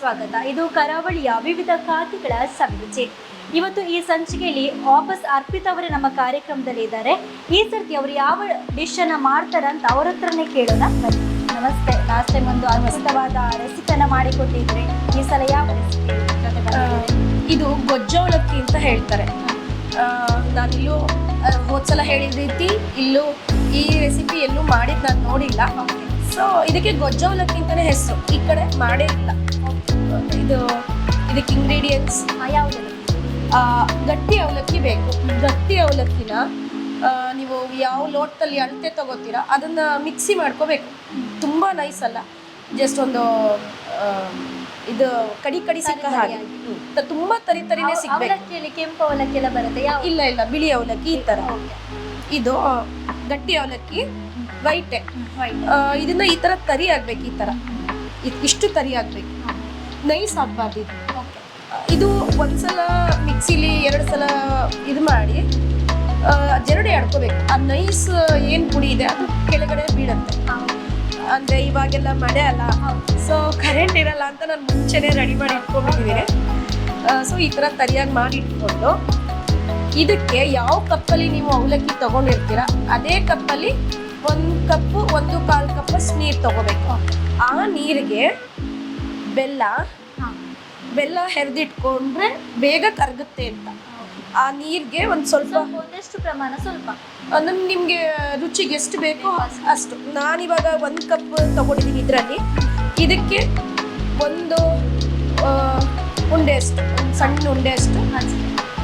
ಸ್ವಾಗತ. ಇದು ಕರಾವಳಿಯ ವಿವಿಧ ಖಾತೆಗಳ ಸವಿರುಚಿ ಇವತ್ತು ಈ ಸಂಚಿಕೆಯಲ್ಲಿ ವಾಪಸ್ ಅರ್ಪಿತ್ ಅವರೇ ನಮ್ಮ ಕಾರ್ಯಕ್ರಮದಲ್ಲಿ ಇದ್ದಾರೆ. ಈ ಸರ್ತಿ ಅವರು ಯಾವ ಡಿಶ್ ಅನ್ನ ಮಾಡ್ತಾರೆ ಅಂತ ಅವ್ರ ಹತ್ರನೇ ಕೇಳೋಣ. ಬನ್ನಿ. ನಮಸ್ತೆ. ಲಾಸ್ಟ್ ಟೈಮ್ ಒಂದು ಅದ್ಭುತವಾದ ರೆಸಿಪಿಯನ್ನ ಮಾಡಿಕೊಟ್ಟಿದ್ರೆ. ಈ ಸಲ ಯಾವ ರೆಸಿಪಿ ಇದು ಗೊಜ್ಜೋಳಕ್ಕಿ ಅಂತ ಹೇಳ್ತಾರೆ. ನಾನು ನಾನಿಲ್ಲೂ ಹೋದ್ಸಲ ಹೇಳಿದ ರೀತಿ ಇಲ್ಲೂ ಈ ರೆಸಿಪಿ ಎಲ್ಲೂ ಮಾಡಿದ್ ನಾನು ನೋಡಿಲ್ಲ. ಸೊ ಇದಕ್ಕೆ ಗೊಜ್ಜವಲಕ್ಕಿ ಅಂತಲೇ ಹೆಸರು. ಈ ಕಡೆ ಮಾಡೇ ಇಲ್ಲ ಇದು ಇದಕ್ಕೆ ಇಂಗ್ರೀಡಿಯೆಂಟ್ಸ್ ಯಾವುದೆಲ್ಲ ಗಟ್ಟಿ ಅವಲಕ್ಕಿ ಬೇಕು. ಗಟ್ಟಿ ಅವಲಕ್ಕಿನ ನೀವು ಯಾವ ಲೋಟದಲ್ಲಿ ಅಳತೆ ತಗೋತೀರಾ ಅದನ್ನ ಮಿಕ್ಸಿ ಮಾಡ್ಕೋಬೇಕು. ತುಂಬ ನೈಸ್ ಅಲ್ಲ. ಜಸ್ಟ್ ಒಂದು ಇದು ಕಡಿ ಕಡಿ ಸಿಕ್ಕ ಹಾಗೆ. ತುಂಬಾ ತರಿ ತರಿನೇ ಸಿಗ್ಬೇಕು. ಕೆಂಪು ಅವಲಕ್ಕಿ ಎಲ್ಲ ಬರುತ್ತೆ ಇಲ್ಲ ಇಲ್ಲ ಬಿಳಿ ಅವಲಕ್ಕಿ ಈ ತರ. ಇದು ಗಟ್ಟಿ ಅವಲಕ್ಕಿ ವೈಟೆ ಇದನ್ನ ಈ ತರ ತರಿ ಆಗ್ಬೇಕು ಈ ತರ. ಇದ್- ಇಷ್ಟು ತರಿ ಆಗ್ಬೇಕು. ನೈಸ್ ಆಗಬಾರ್ದು ಇದು. ಒಂದ್ಸಲ ಮಿಕ್ಸಿಲಿ ಎರಡು ಸಲ ಇದು ಮಾಡಿ ಜರಡಿ ಆಡ್ಕೋಬೇಕು. ಆ ನೈಸ್ ಏನು ಪುಡಿ ಇದೆ ಅದು ಕೆಳಗಡೆ ಬೀಳುತ್ತೆ. ಅಂದರೆ ಇವಾಗೆಲ್ಲ ಮಳೆ ಅಲ್ಲ. ಸೊ ಕರೆಂಟ್ ಇರಲ್ಲ ಅಂತ ನಾನು ಮುಂಚೆನೇ ರೆಡಿ ಮಾಡಿ ಇಟ್ಕೊಂಡ್ಬಿಟ್ಟಿದ್ದೀನಿ ಸೊ ಈ ಥರ ತರಿಯಾಗಿ ಮಾಡಿ ಇಟ್ಕೊಂಡು, ಇದಕ್ಕೆ ಯಾವ ಕಪ್ಪಲ್ಲಿ ನೀವು ಅವಲಕ್ಕಿ ತೊಗೊಂಡಿರ್ತೀರ, ಅದೇ ಕಪ್ಪಲ್ಲಿ ಒಂದು ಕಪ್ಪು, ಒಂದು ಕಾಲು ಕಪ್ಪಸ್ ನೀರು ತಗೋಬೇಕು. ಆ ನೀರಿಗೆ ಬೆಲ್ಲ. ಬೆಲ್ಲ ಹೆರೆದಿಟ್ಕೊಂಡ್ರೆ ಬೇಗ ಕರಗುತ್ತೆ ಅಂತ. ಆ ನೀರಿಗೆ ಒಂದು ಸ್ವಲ್ಪ ಒಂದಷ್ಟು ಪ್ರಮಾಣ ಸ್ವಲ್ಪ. ಅಂದ್ರೆ ನಿಮಗೆ ರುಚಿಗೆ ಎಷ್ಟು ಬೇಕೋ ಅಷ್ಟು. ನಾನಿವಾಗ ಒಂದು ಕಪ್ ತಗೊಂಡಿದ್ದೀನಿ ಇದರಲ್ಲಿ. ಇದಕ್ಕೆ ಒಂದು ಉಂಡೆ ಅಷ್ಟು ಒಂದು ಸಣ್ಣ ಉಂಡೆ ಅಷ್ಟು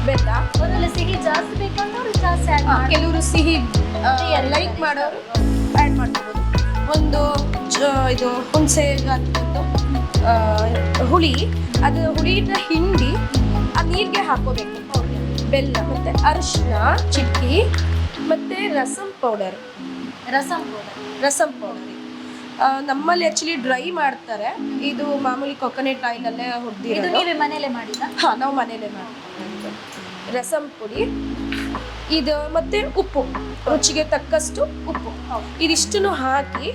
ಬೆಲ್ಲ. ಒಂದೊಂದು ಸಿಹಿ ಜಾಸ್ತಿ ಬೇಕಂದ್ರೆ ಜಾಸ್ತಿ ಕೆಲವರು ಸಿಹಿ ಲೈಕ್ ಮಾಡೋರು ಆ್ಯಡ್ ಮಾಡ್ಕೋಬೋದು. ಒಂದು ಇದು ಹುಣಸೆ ಆ, ಹುಳಿ ಅದು ಹುಳಿನ ಹಿಂಡಿ ಆ ನೀರಿಗೆ ಹಾಕೋಬೇಕು ಬೆಲ್ಲ ಮತ್ತೆ ಅರಿಶಿನ ಚಿಕ್ಕಿ ಮತ್ತೆ rasam powder. Rasam powder. Rasam powder. ನಮ್ಮಲ್ಲಿ ಆಕ್ಚುಲಿ ಡ್ರೈ ಮಾಡ್ತಾರೆ. ಇದು ಮಾಮೂಲಿ ಕೊಕೊನೆಟ್ ಆಯಿಲಲ್ಲೇ ಇದು ಹುಡ್ದಿರೋದು. ನೀವೇ ಮನೇಲೆ ಮಾಡಿದ? ಹಾ ನಾವು ಮನೇಲೆ ಮಾಡ್ತೀವಿ. ರಸಂ ಪುಡಿ ಇದು ಮತ್ತೆ ಉಪ್ಪು. ರುಚಿಗೆ ತಕ್ಕಷ್ಟು ಉಪ್ಪು. ಇದಿಷ್ಟನ್ನು ಹಾಕಿ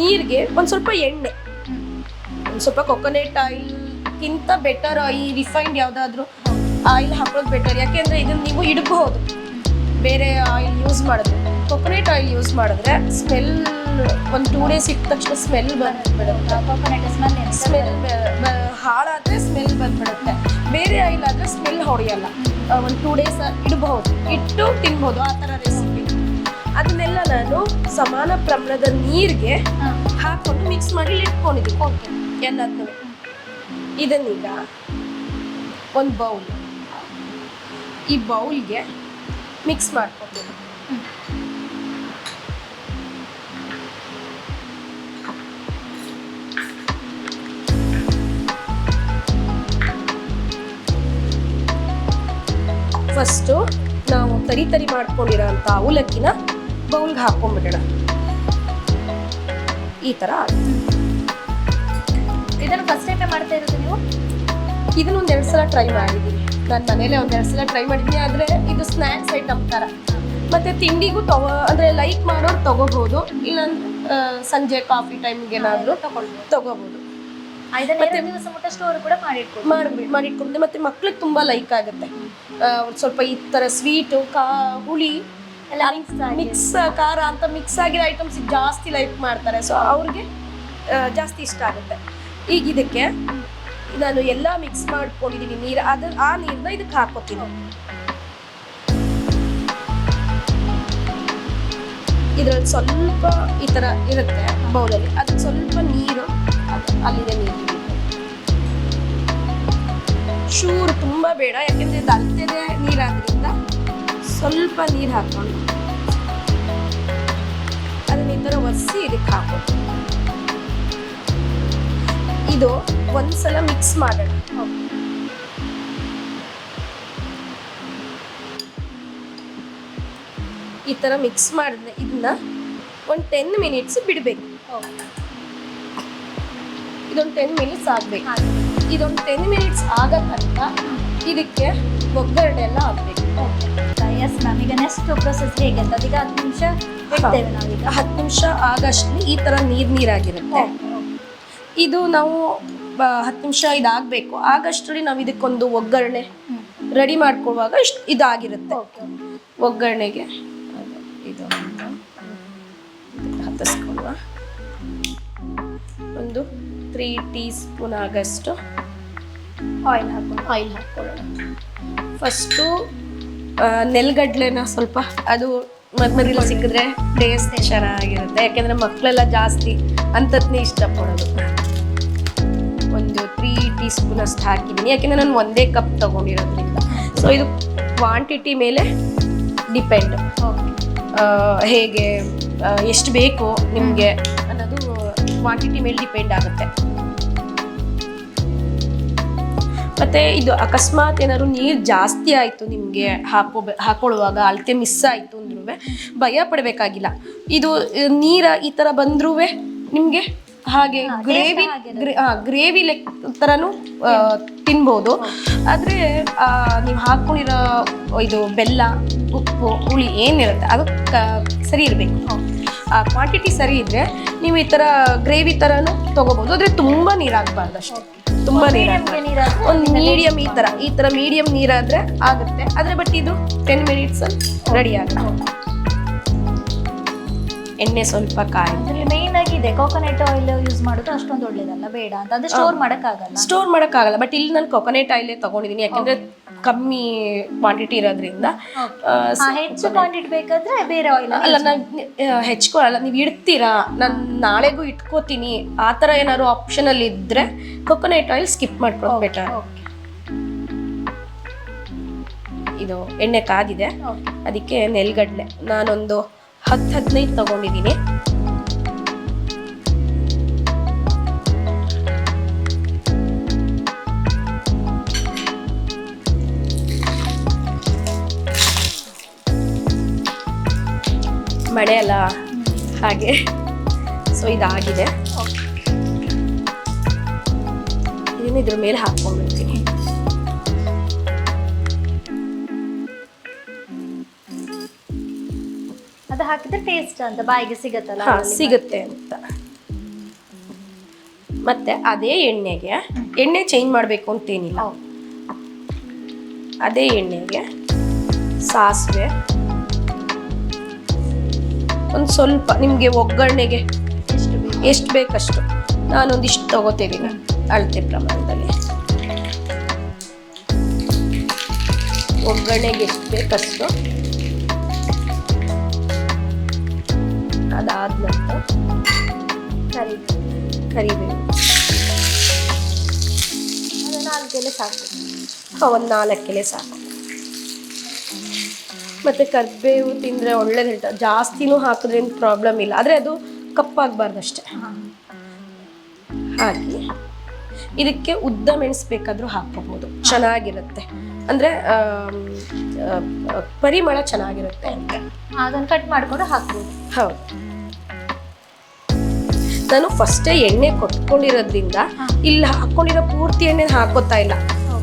ನೀರಿಗೆ ಒಂದು ಸ್ವಲ್ಪ ಎಣ್ಣೆ. ಒಂದು ಸ್ವಲ್ಪ ಕೊಕೊನೆಟ್ ಆಯಿಲ್ಗಿಂತ ಬೆಟರ್ ಈ ರಿಫೈನ್ಡ್ ಯಾವುದಾದ್ರೂ ಆಯಿಲ್ ಹಾಕೋದು ಬೆಟರ್ ಯಾಕೆಂದ್ರೆ ಇದನ್ನು ನೀವು ಇಡಬಹುದು ಬೇರೆ ಆಯಿಲ್ ಯೂಸ್ ಮಾಡಿದ್ರೆ ಕೊಕೊನೆಟ್ ಆಯಿಲ್ ಯೂಸ್ ಮಾಡಿದ್ರೆ ಸ್ಮೆಲ್ ಒಂದು ಟೂ ಡೇಸ್ ಇಟ್ಟ ತಕ್ಷಣ ಸ್ಮೆಲ್ ಬಂದ್ಬಿಡುತ್ತೆ. ಕೊಕೊನೆಟ್ ಸ್ಮೆಲ್ ಸ್ಮೆಲ್ ಹಾಳಾದ್ರೆ ಸ್ಮೆಲ್ ಬಂದ್ಬಿಡುತ್ತೆ. ಬೇರೆ ಆಯಿಲ್ ಆದ್ರೆ ಸ್ಮೆಲ್ ಹೊಡೆಯಲ್ಲ. ಒಂದು ಟೂ ಡೇಸ್ ಇಡಬಹುದು ಇಟ್ಟು ತಿನ್ಬೋದು ಆ ಥರ ರೆಸಿಪಿ ಅದನ್ನೆಲ್ಲ ನಾನು ಸಮಾನ ಪ್ರಮಾಣದ ನೀರಿಗೆ ಹಾಕೊಂಡು ಮಿಕ್ಸ್ ಮಾಡಿ ಇಟ್ಕೊಂಡಿದ್ದೀನಿ. ಓಕೆ ಎಲ್ಲದನ್ನೂ ಇದನ್ನೀಗ ಒಂದು ಬೌಲ್ ಈ ಬೌಲ್ಗೆ ಮಿಕ್ಸ್ ಮಾಡ್ಕೊತೀನಿ ಫಸ್ಟು ನಾವು ತರಿ ತರಿ ಮಾಡ್ಕೊಂಡಿರೋ ಅಂಥ ಅವಲಕ್ಕಿನ ಬೌಲ್ಗೆ ಹಾಕೊಂಡ್ಬಿಡೋಣ ಈ ಥರ. ಇದನ್ನು ಫಸ್ಟ್ ಟೈಮ್ ಮಾಡ್ತಾ ಇರೋದು ನೀವು? ಇದನ್ನ ಒಂದು ಎರಡು ಸಲ ಟ್ರೈ ಮಾಡಿದ್ದೀನಿ. ನಾನು ಮನೇಲೆ ಒಂದು ಎರಡು ಸಲ ಟ್ರೈ ಮಾಡಿದ್ದೀನಿ. ಆದರೆ ಇದು ಸ್ನ್ಯಾಕ್ಸ್ ಐಟಮ್ ಥರ ಮತ್ತು ತಿಂಡಿಗೂ ತಗೋ ಅಂದರೆ ಲೈಕ್ ಮಾಡೋರು ತೊಗೋಬೋದು. ಇಲ್ಲ ಸಂಜೆ ಕಾಫಿ ಟೈಮ್ಗೆ ಏನಾದರೂ ತಗೊಂಡು ಮುಟ್ಟ ಸ್ಟೋರ್ ಕೂಡ ಮಾಡಿಟ್ಕೊಳ್ಬೋದು. ಮಾಡಿ ಮಾಡಿಟ್ಕೊಂಡ್ರೆ ಮತ್ತೆ ಮಕ್ಳಿಗೆ ತುಂಬಾ ಲೈಕ್ ಆಗುತ್ತೆ. ಸ್ವಲ್ಪ ಈ ತರ ಸ್ವೀಟು ಕಾ ಹುಳಿ ಮಿಕ್ಸ್ ಖಾರ ಅಂತ ಮಿಕ್ಸ್ ಆಗಿರೋ ಐಟಮ್ಸ್ ಜಾಸ್ತಿ ಲೈಕ್ ಮಾಡ್ತಾರೆ. ಸೊ ಅವ್ರಿಗೆ ಜಾಸ್ತಿ ಇಷ್ಟ ಆಗುತ್ತೆ. ಈಗ ಇದಕ್ಕೆ ನಾನು ಎಲ್ಲ ಮಿಕ್ಸ್ ಮಾಡ್ಕೊಂಡಿದ್ದೀನಿ ನೀರು. ಅದ ಆ ನೀರನ್ನ ಇದಕ್ಕೆ ಹಾಕೋತೀನಿ. ಇದ್ರಲ್ಲಿ ಸ್ವಲ್ಪ ಈ ಥರ ಇರುತ್ತೆ ಬೌಲಲ್ಲಿ. ಅದಕ್ಕೆ ಸ್ವಲ್ಪ ನೀರು ಅಲ್ಲಿ ಅಲ್ಲಿದೆ ನೀರು ಶೂರು ತುಂಬ ಬೇಡ, ಯಾಕೆಂದರೆ ಇದು ಅಲ್ತದೆ ನೀರಾದ್ರಿಂದ ಸ್ವಲ್ಪ ನೀರು ಹಾಕೊಂಡು ಅದನ್ನ ಈ ಥರ ಒರೆಸಿ ಇದಕ್ಕೆ ಹಾಕೋದು ಇದು ಒಂದ್ಸಲ ಮಿಕ್ಸ್ ಮಾಡೋಣ. ಈ ಥರ ಮಿಕ್ಸ್ ಮಾಡಿದ್ರೆ ಇದನ್ನ ಒಂದು ಟೆನ್ ಮಿನಿಟ್ಸ್ ಬಿಡಬೇಕು. ಇದೊಂದು ಟೆನ್ ಮಿನಿಟ್ಸ್ ಆಗಬೇಕು. ಇದೊಂದು ಟೆನ್ ಮಿನಿಟ್ಸ್ ಆಗ ತನಕ ಇದಕ್ಕೆ ಒಗ್ಗರಣೆ ಎಲ್ಲ ಹಾಕ್ಬೇಕು. ಎಸ್ ಮ್ಯಾಮ್ ಈಗ ನೆಕ್ಸ್ಟ್ ಪ್ರೊಸೆಸ್ ಹೇಗೆ ಅಂತ? ಅದೀಗ ಹತ್ತು ನಿಮಿಷ ಬಿಡ್ತೇವೆ ನಾವೀಗ. ಹತ್ತು ನಿಮಿಷ ಆಗಷ್ಟಲ್ಲಿ ಈ ತರ ನೀರ್ ನೀರಾಗಿರುತ್ತೆ. ಇದು ನಾವು ಹತ್ತು ನಿಮಿಷ ಇದಾಗಬೇಕು. ಆಗಷ್ಟರಲ್ಲಿ ನಾವು ಇದಕ್ಕೊಂದು ಒಗ್ಗರಣೆ ರೆಡಿ ಮಾಡ್ಕೊಳ್ಳುವಾಗ ಇಷ್ಟು ಇದಾಗಿರುತ್ತೆ. ಒಗ್ಗರಣೆಗೆ. ಇದು ಹತ್ತಿಸ್ಕೊಳ್ಳುವ. ಒಂದು ತ್ರೀ ಟೀ ಸ್ಪೂನ್ ಆಗಷ್ಟು ಆಯಿಲ್ ಹಾಕೊಂಡು ಆಯಿಲ್ ಹಾಕ್ಕೊಳ್ಳೋಣ. ಫಸ್ಟು ನೆಲ್ಗಡ್ಲೆನ ಸ್ವಲ್ಪ ಅದು ಮದ್ಮರಿಲಿ ಸಿಕ್ಕಿದ್ರೆ ಟೇಸ್ಟ್ ಚೆನ್ನಾಗಿರುತ್ತೆ ಯಾಕೆಂದರೆ ಮಕ್ಕಳೆಲ್ಲ ಜಾಸ್ತಿ ಅಂಥದ್ನೇ ಇಷ್ಟಪಡೋದು. ಒಂದು ತ್ರೀ ಟೀ ಸ್ಪೂನ್ ಅಷ್ಟು ಹಾಕಿದ್ದೀನಿ. ಯಾಕೆಂದರೆ ನಾನು ಒಂದೇ ಕಪ್ ತಗೊಂಡಿರೋದ್ರಿಂದ. ಸೊ ಇದು ಕ್ವಾಂಟಿಟಿ ಮೇಲೆ ಡಿಪೆಂಡ್ ಹೇಗೆ ಎಷ್ಟು ಬೇಕು ನಿಮಗೆ ಅನ್ನೋದು ಕ್ವಾಂಟಿಟಿ ಮೇಲೆ ಡಿಪೆಂಡ್ ಆಗುತ್ತೆ. ಮತ್ತೆ ಇದು ಅಕಸ್ಮಾತ್ ಏನಾದ್ರು ನೀರು ಜಾಸ್ತಿ ಆಯಿತು ನಿಮಗೆ ಹಾಕೋ ಹಾಕೊಳ್ಳುವಾಗ ಅಳತೆ ಮಿಸ್ ಆಯಿತು ಅಂದ್ರೂ ಭಯ ಪಡಬೇಕಾಗಿಲ್ಲ. ಇದು ನೀರ ಈ ಥರ ಬಂದ್ರೂ ನಿಮಗೆ? ಹಾಗೆ ಗ್ರೇವಿ ಗ್ರೇವಿ ಲೆಕ್ ಥರನೂ ಆ, ತಿನ್ಬೋದು. ಆದರೆ ನೀವು ಹಾಕೊಂಡಿರೋ ಇದು ಬೆಲ್ಲ ಉಪ್ಪು ಹುಳಿ ಏನಿರುತ್ತೆ ಅದು ಸರಿ ಇರಬೇಕು. ಆ ಕ್ವಾಂಟಿಟಿ ಸರಿ ಇದ್ರೆ ನೀವು ಈ ಥರ ಗ್ರೇವಿ ಥರನೂ ತೊಗೋಬೋದು. ಆದರೆ ತುಂಬ ನೀರಾಗಬಾರ್ದು ಅಷ್ಟೇ. ತುಂಬ ನೀರ್ ಒಂದು ಮೀಡಿಯಂ ಈ ಥರ ಈ ಥರ ಮೀಡಿಯಂ ನೀರಾದರೆ ಆಗುತ್ತೆ. ಆದರೆ ಬಟ್ ಇದು ಟೆನ್ ಮಿನಿಟ್ಸ್ ರೆಡಿ ಆಗುತ್ತೆ. ಎಣ್ಣೆ ಸ್ವಲ್ಪ ಕಾಯಿ. ಇದೆ. ಕೋಕೋನಟ್ ಆಯಿಲ್ ಯೂಸ್ ಮಾಡೋದು ಅಷ್ಟೊಂದು ಒಳ್ಳೇದಲ್ಲ ಬೇಡ ಅಂತ. ಅದು ಸ್ಟೋರ್ ಮಾಡೋಕ್ಕಾಗಲ್ಲ. ಸ್ಟೋರ್ ಮಾಡೋಕ್ಕಾಗಲ್ಲ ಬಟ್ ಇಲ್ಲಿ ನಾನು ಕೊಕೊನೆಟ್ ಆಯಿಲ್ ತಗೊಂಡಿದ್ದೀನಿ ಯಾಕಂದ್ರೆ ಕಮ್ಮಿ ಕ್ವಾಂಟಿಟಿ ಇರೋದ್ರಿಂದ. ಹೆಚ್ಚು ಕ್ವಾಂಟಿಟಿ ಬೇಕಾದ್ರೆ ಬೇರೆ ಆಯಿಲ್ ಅಲ್ಲ ನಾನು ಹೆಚ್ಕೊಳ್ಳಲ್ಲ ನೀವು ಇಡ್ತೀರಾ? ನಾನು ನಾಳೆಗೂ ಇಟ್ಕೋತೀನಿ. ಆ ಥರ ಏನಾದ್ರು ಆಪ್ಷನಲ್ಲಿ ಇದ್ದರೆ ಕೊಕೊನೆಟ್ ಆಯಿಲ್ ಸ್ಕಿಪ್ ಮಾಡ್ಕೊಳ್ಳೋದು ಬೆಟರ್ ಇದು ಎಣ್ಣೆ ಕಾದಿದೆ. ಅದಕ್ಕೆ ನೆಲ್ಗಡ್ಲೆ ನಾನೊಂದು ಹತ್ತು ಹದಿನೈದು ತಗೊಂಡಿದ್ದೀನಿ ಹಾಗೆ. ಸೊ ಇದಾಗಿದೆ. ಇದನ್ನು ಇದ್ರ ಮೇಲೆ ಹಾಕ್ಕೊಂಡ್ಬಿಡ್ತೀನಿ. ಅದು ಹಾಕಿದ್ರೆ ಟೇಸ್ಟ್ ಅಂತ ಬಾಯಿಗೆ ಸಿಗತ್ತಲ್ಲ ಸಿಗುತ್ತೆ ಅಂತ. ಮತ್ತೆ ಅದೇ ಎಣ್ಣೆಗೆ ಎಣ್ಣೆ ಚೇಂಜ್ ಮಾಡಬೇಕು ಅಂತೇನಿಲ್ಲ. ಅದೇ ಎಣ್ಣೆಗೆ ಸಾಸಿವೆ ಒಂದು ಸ್ವಲ್ಪ ನಿಮಗೆ ಒಗ್ಗರಣೆಗೆ ಎಷ್ಟು ಬೇಕು ಎಷ್ಟು ಬೇಕಷ್ಟು ನಾನೊಂದಿಷ್ಟು ತಗೋತಿದ್ದೀನಿ ಅಳತೆ ಪ್ರಮಾಣದಲ್ಲಿ. ಒಗ್ಗರಣೆಗೆ ಎಷ್ಟು ಬೇಕಷ್ಟು ಅದಾದ ನಂತರ ಕರಿ, ಕರಿಬೇವು. ಅದು ಎಲೆ ಸಾಕು. ಒಂದು ನಾಲ್ಕು ಎಲೆ ಸಾಕು. ಮತ್ತು ಕರಿಬೇವು ತಿಂದರೆ ಒಳ್ಳೇದು ಹೇಳ್ತಾ ಜಾಸ್ತಿನೂ ಹಾಕಿದ್ರೇನು ಪ್ರಾಬ್ಲಮ್ ಇಲ್ಲ. ಆದರೆ ಅದು ಕಪ್ಪಾಗಬಾರ್ದು ಅಷ್ಟೇ. ಹಾಕಿ ಇದಕ್ಕೆ ಉದ್ದ ಮೆಣಸು ಬೇಕಾದರೂ ಹಾಕ್ಕೋಬೋದು. ಚೆನ್ನಾಗಿರುತ್ತೆ. ಅಂದರೆ ಪರಿಮಳ ಚೆನ್ನಾಗಿರುತ್ತೆ ಅದನ್ನ ಕಟ್ ಮಾಡ್ಕೊಂಡು ಹಾಕ್ಬೋದು. ಹೌದು. ನಾನು ಫಸ್ಟೇ ಎಣ್ಣೆ ಕೊಟ್ಕೊಂಡಿರೋದ್ರಿಂದ. ಇಲ್ಲಿ ಹಾಕ್ಕೊಂಡಿರೋ ಪೂರ್ತಿ ಎಣ್ಣೆ ಹಾಕೋತಾ ಇಲ್ಲ.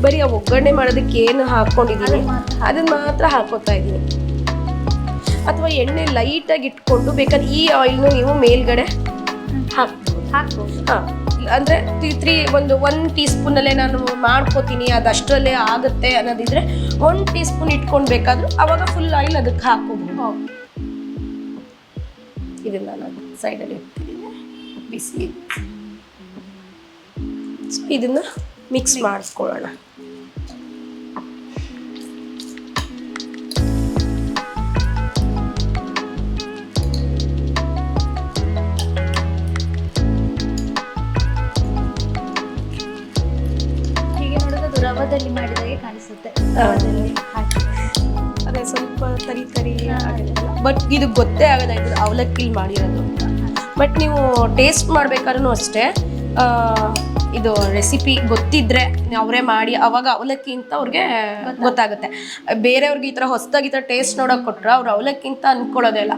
ಬರೀ ಆ ಒಗ್ಗರಣೆ ಮಾಡೋದಕ್ಕೆ ಏನು ಹಾಕ್ಕೊಂಡಿದ್ದೀನಿ ಅದನ್ನ ಮಾತ್ರ ಅದನ್ನ ಮಾತ್ರ ಹಾಕೋತಾ ಇದ್ದೀನಿ. ಅಥವಾ ಎಣ್ಣೆ ಲೈಟಾಗಿ ಇಟ್ಕೊಂಡು ಬೇಕಾದ್ರೆ ಈ ಆಯಿಲ್ನು ನೀವು ಮೇಲ್ಗಡೆ ಹಾಕ್ಬೋದು ಹಾಕ್ಬೋದು ಹಾಂ. ಅಂದರೆ ತ್ರೀ ತ್ರೀ ಒಂದು ಒನ್ ಟೀ ಸ್ಪೂನಲ್ಲೇ ನಾನು ಮಾಡ್ಕೋತೀನಿ ಅದು ಅಷ್ಟರಲ್ಲೇ ಆಗುತ್ತೆ ಅನ್ನೋದಿದ್ರೆ ಒನ್ ಟೀ ಸ್ಪೂನ್ ಇಟ್ಕೊಂಡು ಬೇಕಾದ್ರೂ ಅವಾಗ ಫುಲ್ ಆಯಿಲ್ ಅದಕ್ಕೆ ಹಾಕೋಬಹುದು ಇದನ್ನು ನಾನು ಸೈಡಲ್ಲಿ ಇಡ್ತೀನಿ. ಬಿಸಿ. ಇದನ್ನ ಮಿಕ್ಸ್ ಮಾಡಿಸ್ಕೊಳ್ಳೋಣ ರವದಲ್ಲಿ ಮಾಡಿದಾಗೆ ಕಾಣಿಸುತ್ತೆ. ಹಾಕಿ. ಅದೇ ಸ್ವಲ್ಪ ತರಿ ತರಿ ಬಟ್ ಇದು ಗೊತ್ತೇ ಆಗದ ಅವಲಕ್ಕಿ ಅವಲಕ್ಕಿಲಿ ಮಾಡಿರೋದು. ಬಟ್ ನೀವು ಟೇಸ್ಟ್ ಮಾಡ್ಬೇಕಾದ್ರೂ ಅಷ್ಟೇ ಇದು ರೆಸಿಪಿ ಗೊತ್ತಿದ್ರೆ ಅವರೇ ಮಾಡಿ ಅವಾಗ ಅವಲಕ್ಕಿ ಅಂತ ಅವ್ರಿಗೆ ಗೊತ್ತಾಗುತ್ತೆ. ಬೇರೆಯವ್ರಿಗೆ ಈ ಥರ ಹೊಸದಾಗಿ ಈ ಥರ ಟೇಸ್ಟ್ ನೋಡೋಕೆ ಕೊಟ್ರೆ ಅವ್ರು ಅವಲಕ್ಕಿ ಅಂತ ಅನ್ಕೊಳ್ಳೋದೇ ಇಲ್ಲ.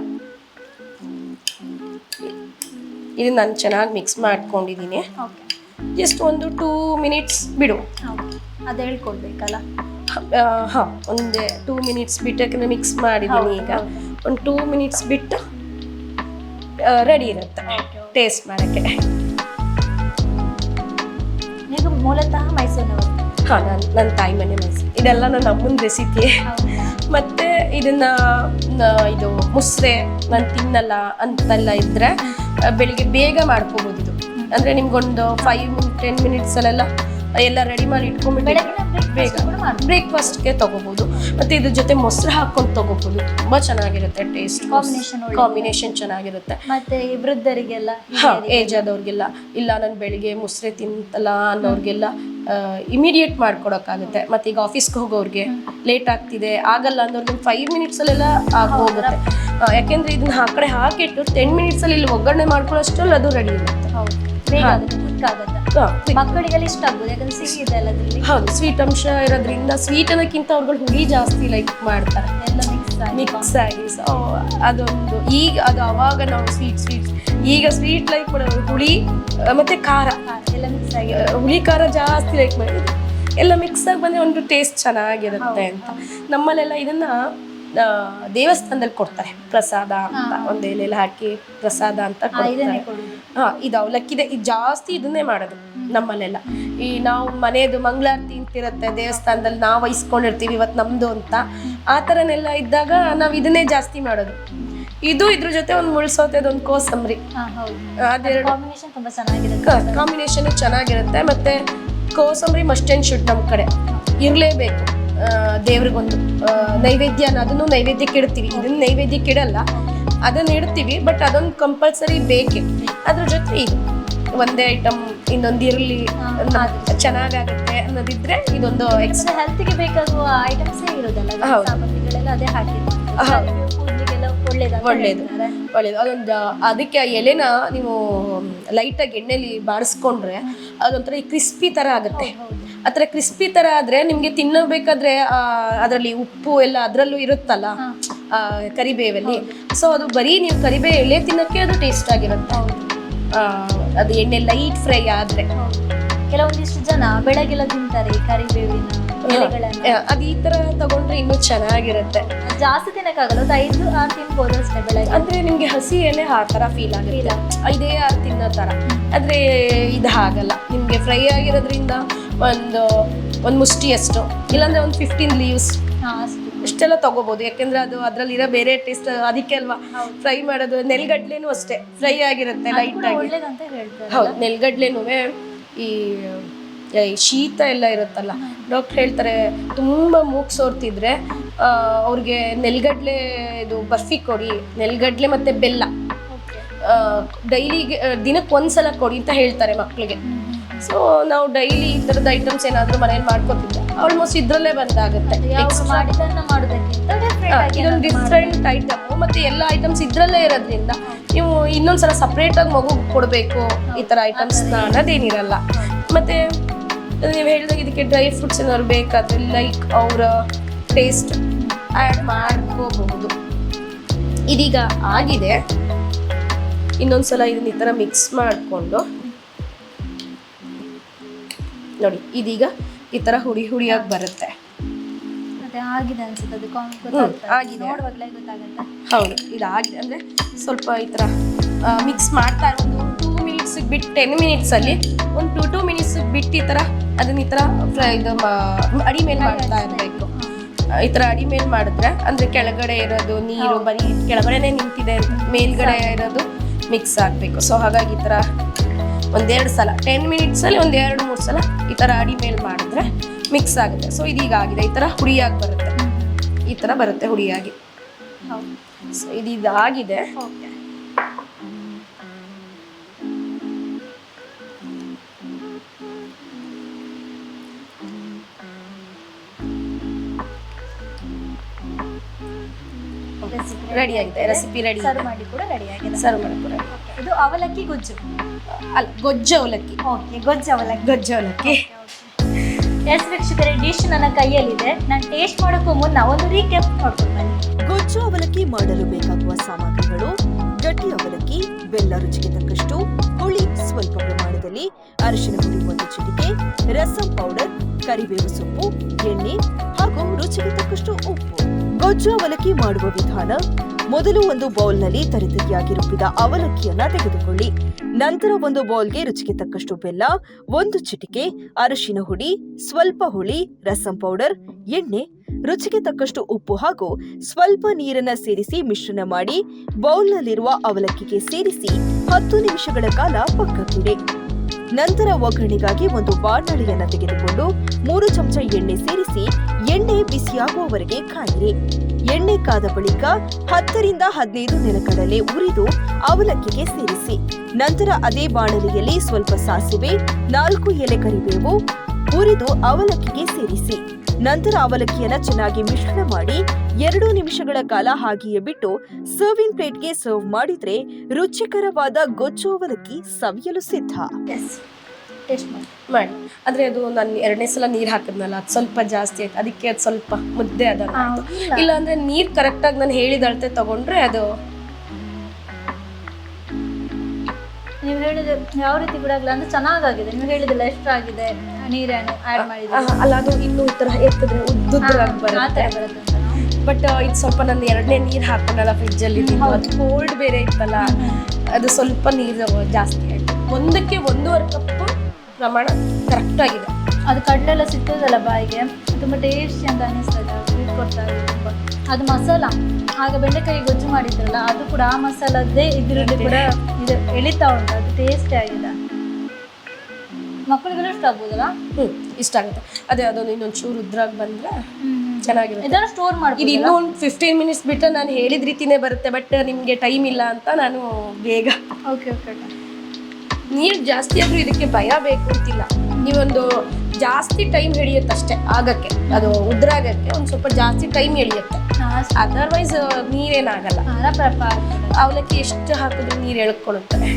ಇದು ನಾನು ಚೆನ್ನಾಗಿ ಮಿಕ್ಸ್ ಮಾಡ್ಕೊಂಡಿದ್ದೀನಿ. ಓಕೆ ಜಸ್ಟ್ ಒಂದು ಟೂ ಮಿನಿಟ್ಸ್ ಬಿಡು. ಅದು ಹೇಳ್ಕೊಡ್ಬೇಕಲ್ಲ? ಹಾಂ ಒಂದೇ ಟೂ ಮಿನಿಟ್ಸ್ ಬಿಟ್ಟಕ್ಕೆ ಯಾಕಂದರೆ ಮಿಕ್ಸ್ ಮಾಡಿದ್ದೀನಿ ಈಗ. ಒಂದು ಟೂ ಮಿನಿಟ್ಸ್ ಬಿಟ್ಟು ರೆಡಿ ಇರುತ್ತೆ. ಟೇಸ್ಟ್ ಮಾಡೋಕ್ಕೆ. ಮೂಲತಃ ಮೈಸೂರಿನವರು. ಹಾಂ ನಾನು ನನ್ನ ತಾಯಿ ಮನೆ ಮೈಸೂರು. ಇದೆಲ್ಲ ನನ್ನ ಅಮ್ಮನ ರೆಸಿಪಿ. ಮತ್ತು ಇದನ್ನ ಇದು ಮುಸ್ರೆ ನಾನು ತಿನ್ನಲ್ಲ ಅಂತೆಲ್ಲ ಇದ್ದರೆ ಬೆಳಿಗ್ಗೆ ಬೇಗ ಮಾಡ್ಕೋಬೋದು ಇದು. ಅಂದ್ರೆ ನಿಮ್ಗೊಂದು ಫೈವ್ ಟೆನ್ ಮಿನಿಟ್ಸ್ ಅಲ್ಲೆಲ್ಲ ಎಲ್ಲ ರೆಡಿ ಮಾಡಿ ಇಟ್ಕೊಂಡ್ಬಿಟ್ಟು ಬೇಗ ಬ್ರೇಕ್ಫಾಸ್ಟ್ಗೆ ತಗೋಬಹುದು ಮತ್ತೆ ಇದ್ರ ಜೊತೆ ಮೊಸರು ಹಾಕೊಂಡು ತಗೋಬಹುದು ತುಂಬಾ ಚೆನ್ನಾಗಿರುತ್ತೆ ಟೇಸ್ಟ್ ಕಾಂಬಿನೇಷನ್ ಕಾಂಬಿನೇಷನ್ ಚೆನ್ನಾಗಿರುತ್ತೆ. ಮತ್ತೆ ವೃದ್ಧರಿಗೆಲ್ಲ ಹಾ ಏಜ್ ಆದವ್ರಿಗೆಲ್ಲ ಇಲ್ಲ ನಾನು ಬೆಳಿಗ್ಗೆ ಮೊಸರೆ ತಿಂತಲ್ಲ ಅನ್ನೋರ್ಗೆಲ್ಲ ಇಮಿಡಿಯೇಟ್ ಮಾಡ್ಕೊಡೋಕ್ಕಾಗುತ್ತೆ. ಮತ್ತೆ ಈಗ ಆಫೀಸ್ಗೆ ಹೋಗೋರಿಗೆ ಲೇಟ್ ಆಗ್ತಿದೆ ಆಗಲ್ಲ ಅಂದ್ರೆ ಫೈವ್ ಮಿನಿಟ್ಸಲ್ಲೆಲ್ಲ ಹೋಗುತ್ತೆ. ಯಾಕೆಂದ್ರೆ ಇದನ್ನ ಆ ಕಡೆ ಹಾಕಿಟ್ಟು ಟೆನ್ ಮಿನಿಟ್ಸಲ್ಲಿ ಇಲ್ಲಿ ಒಗ್ಗರಣೆ ಮಾಡ್ಕೊಳ್ಳೋಷ್ಟರಲ್ಲಿ ಅದು ರೆಡಿ ಇರುತ್ತೆ. ಹೌದು. ಬೇಗ ಆಗುತ್ತೆ? ಕ್ವಿಕ್ ಆಗುತ್ತೆ ಮಕ್ಕಳಿಗೆಲ್ಲ ಇಷ್ಟ ಆಗ್ಬೋದು? ಯಾಕಂದ್ರೆ ಸಿಹಿ ಇದೆ ಅಲ್ಲ ಅದ್ರಲ್ಲಿ ಹೌದು ಸ್ವೀಟ್ ಅಂಶ ಇರೋದ್ರಿಂದ ಸ್ವೀಟ್ ಅನ್ನೋಕ್ಕಿಂತ ಅವ್ರುಗಳು ಹುಳಿ ಜಾಸ್ತಿ ಲೈಕ್ ಮಾಡ್ತಾರೆ. ಎಲ್ಲ ಮಿಕ್ಸ್ ಆಗಿ ಮಿಕ್ಸ್ ಆಗಿ ಸೊ ಅದೊಂದು ಈಗ ಅದು ಅವಾಗ ನಾವು ಸ್ವೀಟ್ ಸ್ವೀಟ್ ಈಗ ಸ್ವೀಟ್ ಲೈಕ್ ಮಾಡೋದು ಹುಳಿ ಮತ್ತೆ ಖಾರ. ಎಲ್ಲ ಮಿಕ್ಸ್ ಆಗಿ ಹುಳಿ ಖಾರ ಜಾಸ್ತಿ ಲೈಕ್ ಮಾಡಿದ್ರು. ಎಲ್ಲ ಮಿಕ್ಸ್ ಆಗಿ ಬಂದ್ರೆ ಒಂದು ಟೇಸ್ಟ್ ಚೆನ್ನಾಗಿರುತ್ತೆ ಅಂತ. ನಮ್ಮಲ್ಲೆಲ್ಲ ಇದನ್ನ ದೇವಸ್ಥಾನದಲ್ಲಿ ಕೊಡ್ತಾರೆ. ಪ್ರಸಾದ ಅಂತ ಒಂದು ಎಲೆಲ್ಲ ಹಾಕಿ ಪ್ರಸಾದ ಅಂತ ಕೊಡ್ತಾರೆ. ಹಾ ಇದು ಅವಲಕ್ಕಿದೆ. ಇದು ಜಾಸ್ತಿ ಇದನ್ನೇ ಮಾಡೋದು ನಮ್ಮಲ್ಲೆಲ್ಲ. ಈ ನಾವು ಮನೆಯದು ಮಂಗಳಾರತಿ ಅಂತಿರುತ್ತೆ ದೇವಸ್ಥಾನದಲ್ಲಿ ನಾವು ವಹಿಸ್ಕೊಂಡಿರ್ತೀವಿ ಇವತ್ತು ನಮ್ದು ಅಂತ. ಆ ಥರನೆಲ್ಲ ಇದ್ದಾಗ ನಾವು ಇದನ್ನೇ ಜಾಸ್ತಿ ಮಾಡೋದು. ಇದು ಇದ್ರ ಜೊತೆ ಒಂದು ಮುಳ್ಸೋತೆದು ಒಂದು ಕೋಸಂಬರಿ. ಅದೆರಡು. ಕಾಂಬಿನೇಷನ್ ಚೆನ್ನಾಗಿರುತ್ತೆ. ಮತ್ತೆ ಕೋಸಂಬರಿ ಮಸ್ಟ್ ಅಂಡ್ ಶುಡ್ ನಮ್ಮ ಕಡೆ. ಇರಲೇಬೇಕು. ದೇವ್ರಿಗೊಂದು ನೈವೇದ್ಯ ನೈವೇದ್ಯನ ಅದನ್ನು ನೈವೇದ್ಯಕ್ಕೆ ಇಡ್ತೀವಿ. ಇದನ್ನ ನೈವೇದ್ಯಕ್ಕೆ ಇಡಲ್ಲ. ಅದನ್ನ ಇಡ್ತೀವಿ ಬಟ್ ಅದೊಂದು ಕಂಪಲ್ಸರಿ ಬೇಕೇ. ಅದ್ರ ಜೊತೆ ಇದು. ಒಂದೇ ಐಟಮ್ ಇನ್ನೊಂದು ಇರಲಿ ಚೆನ್ನಾಗಾಗುತ್ತೆ ಅನ್ನೋದಿದ್ರೆ ಇದೊಂದು ಎಕ್ಸ್ಟ್ರಾ ಹೆಲ್ತ್ಗೆ ಬೇಕಾಗುವ ಐಟಮ್ಸೇ ಇರೋದಲ್ಲ. ಸಾಮಗ್ರಿಗಳೆಲ್ಲ ಅದೇ ಒಳ್ಳೇದಂತ ಒಳ್ಳೇದು. ಒಳ್ಳೇದು. ಅದೊಂದು ಅದಕ್ಕೆ ಆ ಎಲೆನ ನೀವು ಲೈಟಾಗಿ ಎಣ್ಣೆಲಿ ಬಾಡಿಸ್ಕೊಂಡ್ರೆ ಅದೊಂಥರ ಕ್ರಿಸ್ಪಿ ಥರ ಆಗುತ್ತೆ. ಆ ಥರ ಕ್ರಿಸ್ಪಿ ಥರ ಆದರೆ ನಿಮಗೆ ತಿನ್ನಬೇಕಾದ್ರೆ ಅದರಲ್ಲಿ ಉಪ್ಪು ಎಲ್ಲ ಅದರಲ್ಲೂ ಇರುತ್ತಲ್ಲ ಕರಿಬೇವಲ್ಲಿ. ಸೊ ಅದು ಬರೀ ನೀವು ಕರಿಬೇವು ಎಳೆ ತಿನ್ನೋಕ್ಕೆ ಅದು ಟೇಸ್ಟ್ ಆಗಿರುತ್ತೆ. ಅದು ಎಣ್ಣೆ ಲೈಟ್ ಫ್ರೈ ಆದರೆ. ಕೆಲವೊಂದಿಷ್ಟು ಜನ ಬೆಳಗ್ಗೆಲ್ಲ ತಿಂತಾರೆ ಈ ಕರಿಬೇವಿನ ಅದು ಈ ತರ ತಗೊಂಡ್ರೆ ಇನ್ನೂ ಚೆನ್ನಾಗಿರುತ್ತೆ. ಜಾಸ್ತಿ ತಿನ್ನಕ್ಕಾಗಲ್ಲ ಒಂದು ಐದು ಆರು ತಿನ್ಬೋದು ಅಷ್ಟೇ ಬೆಳಗ್ಗೆ. ಅಂದ್ರೆ ನಿಮ್ಗೆ ಹಸಿ ಎಲೆ ಆ ತರ ಫೀಲ್ ಆಗುತ್ತೆ. ಐದೇ ಆರು ತಿನ್ನೋ ತರ ಆದ್ರೆ ಇದು ಹಾಗಲ್ಲ. ನಿಮ್ಗೆ ಫ್ರೈ ಆಗಿರೋದ್ರಿಂದ ಒಂದು ಒಂದು ಮುಷ್ಟಿಯಷ್ಟು ಇಲ್ಲಾಂದ್ರೆ ಒಂದು ಫಿಫ್ಟೀನ್ ಲೀವ್ಸ್ ಇಷ್ಟೆಲ್ಲ ತಗೋಬಹುದು ಯಾಕೆಂದ್ರೆ ಅದು ಅದ್ರಲ್ಲಿರೋ ಬೇರೆ ಟೇಸ್ಟ್ ಅದಕ್ಕೆ ಅಲ್ವಾ? ಫ್ರೈ ಮಾಡೋದು ನೆಲ್ಗಡ್ಲೆನೂ ಅಷ್ಟೇ. ಫ್ರೈ ಆಗಿರುತ್ತೆ ಲೈಟ್ ಆಗಿ. ಹೌದು ನೆಲ್ಗಡ್ಲೆನೂ. ಈ ಶೀತ ಎಲ್ಲ ಇರುತ್ತಲ್ಲ ಡಾಕ್ಟರ್ ಹೇಳ್ತಾರೆ ತುಂಬ ಮೂಗು ಸೋರ್ತಿದ್ರೆ ಅವ್ರಿಗೆ ನೆಲ್ಗಡ್ಲೆ ಇದು ಬರ್ಫಿ ಕೊಡಿ ನೆಲ್ಗಡ್ಲೆ ಮತ್ತೆ ಬೆಲ್ಲ. ಡೈಲಿಗೆ ದಿನಕ್ಕೆ ಒಂದ್ಸಲ ಕೊಡಿ ಅಂತ ಹೇಳ್ತಾರೆ ಮಕ್ಕಳಿಗೆ ಸೊ ನಾವು ಡೈಲಿ ಈ ಥರದ ಐಟಮ್ಸ್ ಏನಾದರೂ ಮನೇಲಿ ಮಾಡ್ಕೊತಿದ್ದೆ ಆಲ್ಮೋಸ್ಟ್ ಇದ್ರಲ್ಲೇ ಬಂದಾಗುತ್ತೆ. ಇದೊಂದು ಡಿಫ್ರೆಂಟ್ ಐಟಮ್ ಮತ್ತೆ ಎಲ್ಲ ಐಟಮ್ಸ್ ಇದ್ರಲ್ಲೇ ಇರೋದ್ರಿಂದ ನೀವು ಇನ್ನೊಂದ್ಸಲ ಸಪ್ರೇಟ್ ಆಗಿ ಮಗು ಕೊಡಬೇಕು ಈ ತರ ಐಟಮ್ಸ್ ಅನ್ನೋದೇನಿರಲ್ಲ. ಮತ್ತೆ ನೀವು ಹೇಳಿದಾಗ ಇದಕ್ಕೆ ಡ್ರೈ ಫ್ರೂಟ್ಸ್ ಏನಾದ್ರು ಬೇಕಾದ್ರೆ ಲೈಕ್ ಅವರ ಟೇಸ್ಟ್ ಆ್ಯಡ್ ಮಾಡ್ಕೋಬಹುದು. ಇದೀಗ ಆಗಿದೆ. ಇನ್ನೊಂದ್ಸಲ ಇದನ್ನ ಈ ಥರ ಮಿಕ್ಸ್ ಮಾಡಿಕೊಂಡು ನೋಡಿ ಇದೀಗ ಈ ಥರ ಹುಡಿ ಹುಡಿಯಾಗಿ ಬರುತ್ತೆ. ಆಗಿದೆ ಅನ್ಸುತ್ತೆ ಅದು ಆಗಿದೆ. ಹೌದು ಇದಾಗಿದೆ. ಅಂದರೆ ಸ್ವಲ್ಪ ಈ ಥರ ಮಿಕ್ಸ್ ಮಾಡ್ತಾ ಒಂದು ಟೂ ಮಿನಿಟ್ಸಿಗೆ ಬಿಟ್ಟು ಟೆನ್ ಮಿನಿಟ್ಸಲ್ಲಿ ಒಂದು ಟೂ ಟೂ ಮಿನಿಟ್ಸ್ ಬಿಟ್ಟು ಈ ಥರ ಅದನ್ನ ಈ ಥರ ಫ್ರೈ ಇದು ಅಡಿ ಮೇಲೆ ಮಾಡ್ತಾ ಇರಬೇಕು. ಈ ಥರ ಅಡಿ ಮೇಲೆ ಮಾಡಿದ್ರೆ ಅಂದರೆ ಕೆಳಗಡೆ ಇರೋದು ನೀರು ಬರೀ ಕೆಳಗಡೆನೇ ನಿಂತಿದೆ ಮೇಲ್ಗಡೆ ಇರೋದು ಮಿಕ್ಸ್ ಆಗಬೇಕು. ಸೊ ಹಾಗಾಗಿ ಈ ಥರ ಒಂದೆರಡು ಸಲ ಟೆನ್ ಮಿನಿಟ್ಸಲ್ಲಿ ಒಂದು ಎರಡು ಮೂರು ಸಲ ಈ ಥರ ಅಡಿ ಮೇಲೆ ಮಾಡಿದ್ರೆ ಮಿಕ್ಸ್ ಆಗುತ್ತೆ. ಸೊ ಇದೀಗ ಆಗಿದೆ ಈ ಥರ ಹುಡಿಯಾಗಿ ಬರುತ್ತೆ. ಈ ಥರ ಬರುತ್ತೆ ಹುಡಿಯಾಗಿ. ಸೊ ಇದು ಇದಾಗಿದೆ ರೆಡಿ ಆಗಿದೆ. ರೆಸಿಪಿ ರೆಡಿ ಸರ್ವ್ ಮಾಡಿ ಕೂಡ ರೆಡಿ ಆಗಿದೆ. ಸರ್ವ್ ಮಾಡ್ಕೊಡಿ ಇದು ಅವಲಕ್ಕಿ ಗೊಜ್ಜು. ಅಲ್ಲ ಗೊಜ್ಜು ಅವಲಕ್ಕಿ. ಓಕೆ ಗೊಜ್ಜು ಅವಲಕ್ಕಿ. ಗೊಜ್ಜು ಅವಲಕ್ಕಿ. ಎಸ್ ವೀಕ್ಷಕರೇ ಡಿಶ್ ನನ್ನ ಕೈಯಲ್ಲಿದೆ. ನಾನು ಟೇಸ್ಟ್ ಮಾಡೋಕ್ಕೂ ಮುನ್ನ ಒಂದು ರೀಕ್ಯಾಪ್ ಮಾಡ್ಕೊಂಡು ಬನ್ನಿ. ಗೊಜ್ಜು ಅವಲಕ್ಕಿ ಮಾಡಲು ಬೇಕಾಗುವ ಸಾಮಗ್ರಿಗಳು ಗಟ್ಟಿ ಅವಲಕ್ಕಿ ಬೆಲ್ಲ ರುಚಿಗೆ ತಕ್ಕಷ್ಟು ಹುಳಿ ಸ್ವಲ್ಪ ಪ್ರಮಾಣದಲ್ಲಿ ಅರಿಶಿನ ಪುಡಿ ಒಂದು ಚಿಟಿಕೆ ರಸಂ ಪೌಡರ್ ಕರಿಬೇವು ಸೊಪ್ಪು ಎಣ್ಣೆ ಹಾಗೂ ರುಚಿಗೆ ತಕ್ಕಷ್ಟು ಉಪ್ಪು. ಗೊಜ್ಜು ಅವಲಕ್ಕಿ ಮಾಡುವ ವಿಧಾನ ಮೊದಲು ಒಂದು ಬೌಲ್ನಲ್ಲಿ ತರಿತರಿಯಾಗಿ ರುಬ್ಬಿದ ಅವಲಕ್ಕಿಯನ್ನ ತೆಗೆದುಕೊಳ್ಳಿ. ನಂತರ ಒಂದು ಬೌಲ್ಗೆ ರುಚಿಗೆ ತಕ್ಕಷ್ಟು ಬೆಲ್ಲ, ಒಂದು ಚಿಟಿಕೆ, ಅರಿಶಿನ ಹುಡಿ, ಸ್ವಲ್ಪ ಹುಳಿ, ರಸಂ ಪೌಡರ್, ಎಣ್ಣೆ, ರುಚಿಗೆ ತಕ್ಕಷ್ಟು ಉಪ್ಪು ಹಾಗೂ ಸ್ವಲ್ಪ ನೀರನ್ನ ಸೇರಿಸಿ ಮಿಶ್ರಣ ಮಾಡಿ ಬೌಲ್ನಲ್ಲಿರುವ ಅವಲಕ್ಕಿಗೆ ಸೇರಿಸಿ ಹತ್ತು ನಿಮಿಷಗಳ ಕಾಲ ಪಕ್ಕಕ್ಕಿಡಿ. ನಂತರ ಒಗ್ಗರಣೆಗಾಗಿ ಒಂದು ಬಾಣಲೆಯನ್ನು ತೆಗೆದುಕೊಂಡು ಮೂರು ಚಮಚ ಎಣ್ಣೆ ಸೇರಿಸಿ ಎಣ್ಣೆ ಬಿಸಿಯಾಗುವವರೆಗೆ ಕಾಯಿರಿ. ಎಣ್ಣೆ ಕಾದ ಬಳಿಕ ಹತ್ತರಿಂದ ಹದಿನೈದು ನೆಲಕಡಲೆ ಉರಿದು ಅವಲಕ್ಕಿಗೆ ಸೇರಿಸಿ. ನಂತರ ಅದೇ ಬಾಣಲೆಯಲ್ಲಿ ಸ್ವಲ್ಪ ಸಾಸಿವೆ, ನಾಲ್ಕು ಎಲೆ ಕರಿಬೇವು ಉರಿದು ಅವಲಕ್ಕಿಗೆ ಸೇರಿಸಿ. ನಂತರ ಅವಲಕ್ಕಿಯನ್ನ ಚೆನ್ನಾಗಿ ಮಿಶ್ರಣ ಮಾಡಿ ಎರಡು ನಿಮಿಷಗಳ ಕಾಲ ಹಾಗೆಯೇ ಬಿಟ್ಟು ಸರ್ವಿಂಗ್ ಪ್ಲೇಟ್ಗೆ ಸರ್ವ್ ಮಾಡಿದ್ರೆ ರುಚಿಕರವಾದ ಗೊಜ್ಜು ಅವಲಕ್ಕಿ ಸವಿಯಲು ಸಿದ್ಧ. ಎಸ್ ಟೇಸ್ಟ್ ಮಾಡಿ. ಮಾಡಿ. ಆದರೆ ಅದು ನಾನು ಎರಡನೇ ಸಲ ನೀರು ಹಾಕಿದ್ನಲ್ಲ ಅದು ಸ್ವಲ್ಪ ಜಾಸ್ತಿ ಆಯ್ತು. ಅದಕ್ಕೆ ಅದು ಸ್ವಲ್ಪ ಮುದ್ದೆ ಅದ ಇಲ್ಲ. ಅಂದ್ರೆ ಅಂದ್ರೆ ನೀರು ಕರೆಕ್ಟಾಗಿ ನಾನು ಹೇಳಿದ ಅಳತೆ ತಗೊಂಡ್ರೆ ಅದು ನೀವು ಹೇಳಿದ ಯಾವ ರೀತಿ ಬಿಡಾಗಲ್ಲ ಅಂದ್ರೆ ಚೆನ್ನಾಗಾಗಿದೆ. ನೀವು ಹೇಳಿದಿಲ್ಲ ಎಷ್ಟಾಗಿದೆ ನೀರನ್ನು ಆ್ಯಡ್ ಮಾಡಿದ್ರೆ ಅಲ್ಲ ಅದು ಇನ್ನೂ ಈ ಥರ ಬರುತ್ತೆ. ಬಟ್ ಇದು ಸ್ವಲ್ಪ ನಾನು ಎರಡನೇ ನೀರು ಹಾಕೊಂಡಲ್ಲ ಫ್ರಿಜ್ಜಲ್ಲಿ ಅದು ಕೋಲ್ಡ್ ಬೇರೆ ಇತ್ತಲ್ಲ ಅದು ಸ್ವಲ್ಪ ನೀರು ಜಾಸ್ತಿ ಆಯ್ತು. ಒಂದಕ್ಕೆ ಒಂದೂವರೆ ಕಪ್ ಪ್ರಮಾಣ ಕರೆಕ್ಟ್ ಆಗಿದೆ. ಅದು ಕಣ್ಣೆಲ್ಲ ಸಿಕ್ತದಲ್ಲ ಸಿಗ್ತದಲ್ಲ ಬಾಯಿಗೆ ತುಂಬ ಟೇಸ್ಟಿ ಅಂತ ಅನಿಸ್ತದೆ ಸ್ವೀಟ್ ಕೊಡ್ತಾ ಇದೆ ತುಂಬ. ಅದು ಮಸಾಲ ಆಗ ಬೆಂಡೆಕಾಯಿ ಗೊಜ್ಜು ಮಾಡಿದ್ರಲ್ಲ ಅದು ಕೂಡ ಆ ಮಸಾಲದ್ದೇ ಇದರಲ್ಲಿ ಕೂಡ ಇದು ಎಳಿತಾ ಉಂಟು ಅದು ಟೇಸ್ಟಿ ಆಗಿದೆ. ಮಕ್ಕಳಿಗೆಲ್ಲ ಇಷ್ಟ ಆಗ್ಬೋದಲ್ಲ? ಹ್ಞೂ ಇಷ್ಟ ಆಗುತ್ತೆ. ಅದೇ ಅದೊಂದು ಇನ್ನೊಂದು ಚೂರು ಉದ್ರಾಗಿ ಬಂದರೆ ಚೆನ್ನಾಗಿರುತ್ತೆ. ಇದನ್ನು ಸ್ಟೋರ್ ಇದು ಮಾಡ್ಬೋದು ಇನ್ನೂ ಒಂದು ಫಿಫ್ಟೀನ್ ಮಿನಿಟ್ಸ್ ಬಿಟ್ಟು ನಾನು ಹೇಳಿದ ರೀತಿನೇ ಬರುತ್ತೆ ಬಟ್ ನಿಮಗೆ ಟೈಮ್ ಇಲ್ಲ ಅಂತ ನಾನು ಬೇಗ. ಓಕೆ ಓಕೆ ಓಕೆ ನೀರು ಜಾಸ್ತಿ ಆದರೂ ಇದಕ್ಕೆ ಭಯ ಬೇಕು ಅಂತಿಲ್ಲ. ನೀವೊಂದು ಜಾಸ್ತಿ ಟೈಮ್ ಹಿಡಿಯುತ್ತೆ ಅಷ್ಟೇ ಆಗಕ್ಕೆ. ಅದು ಉದ್ರಾಗಕ್ಕೆ ಒಂದು ಸ್ವಲ್ಪ ಜಾಸ್ತಿ ಟೈಮ್ ಹಿಡಿಯುತ್ತೆ. ಅದರ್ವೈಸ್ ನೀರೇನಾಗಲ್ಲ. ಅವಲಕ್ಕಿ ಎಷ್ಟು ಹಾಕಿದ್ರು ನೀರು ಎಳ್ಕೊಳ್ಳುತ್ತೆ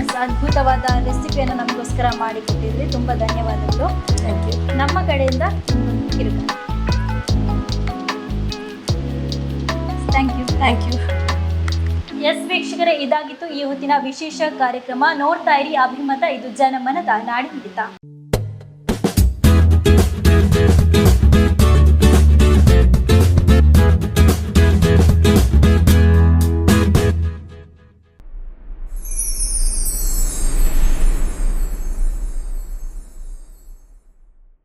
ಎಸ್ ಅದ್ಭುತವಾದ ರೆಸಿಪಿಯನ್ನು ನಮಗೋಸ್ಕರ ಮಾಡಿ ಕೊಟ್ಟಿದ್ರಿ ತುಂಬ ಧನ್ಯವಾದಗಳು. ಥ್ಯಾಂಕ್ ಯು ನಮ್ಮ ಕಡೆಯಿಂದ ಕಿರುಕುಳ thank you thank you yes ವೀಕ್ಷಕರೇ ಇದಾಗಿತ್ತು ಈ ಹೊತ್ತಿನ ವಿಶೇಷ ಕಾರ್ಯಕ್ರಮ. ನೋಡ್ತಾ ಇರಿ ಅಭಿಮತ. ಇದು ಜನಮನದ ನಾಡಿ ಮಿಡಿತ